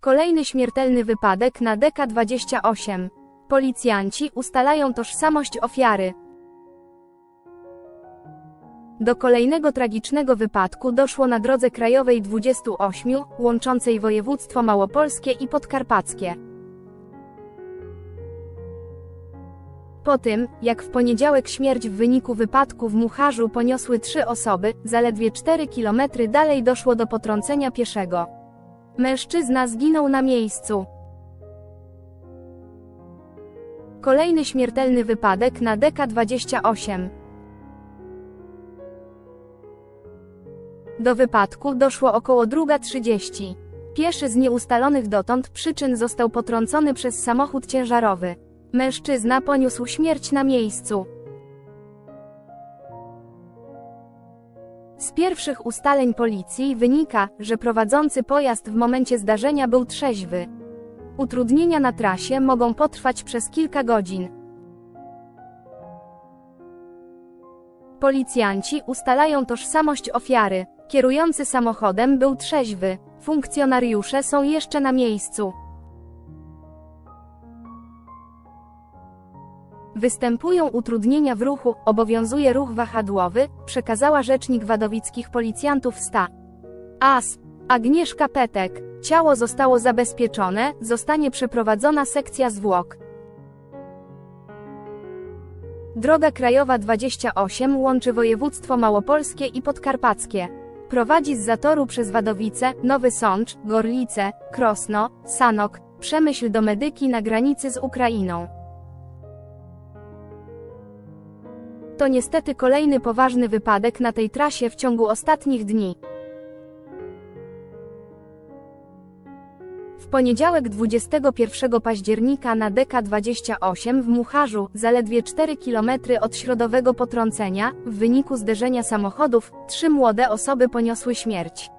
Kolejny śmiertelny wypadek na DK28. Policjanci ustalają tożsamość ofiary. Do kolejnego tragicznego wypadku doszło na drodze krajowej 28, łączącej województwo małopolskie i podkarpackie. Po tym, jak w poniedziałek śmierć w wyniku wypadku w Mucharzu poniosły trzy osoby, zaledwie 4 km dalej doszło do potrącenia pieszego. Mężczyzna zginął na miejscu. Kolejny śmiertelny wypadek na DK28. Do wypadku doszło około 2.30. Pieszy z nieustalonych dotąd przyczyn został potrącony przez samochód ciężarowy. Mężczyzna poniósł śmierć na miejscu. Z pierwszych ustaleń policji wynika, że prowadzący pojazd w momencie zdarzenia był trzeźwy. Utrudnienia na trasie mogą potrwać przez kilka godzin. Policjanci ustalają tożsamość ofiary. Kierujący samochodem był trzeźwy. Funkcjonariusze są jeszcze na miejscu. Występują utrudnienia w ruchu, obowiązuje ruch wahadłowy, przekazała rzecznik wadowickich policjantów STA. AS. Agnieszka Petek. Ciało zostało zabezpieczone, zostanie przeprowadzona sekcja zwłok. Droga krajowa 28 łączy województwo małopolskie i podkarpackie. Prowadzi z Zatoru przez Wadowice, Nowy Sącz, Gorlice, Krosno, Sanok, Przemyśl do Medyki na granicy z Ukrainą. To niestety kolejny poważny wypadek na tej trasie w ciągu ostatnich dni. W poniedziałek 21 października na DK28 w Mucharzu, zaledwie 4 km od środowego potrącenia, w wyniku zderzenia samochodów, trzy młode osoby poniosły śmierć.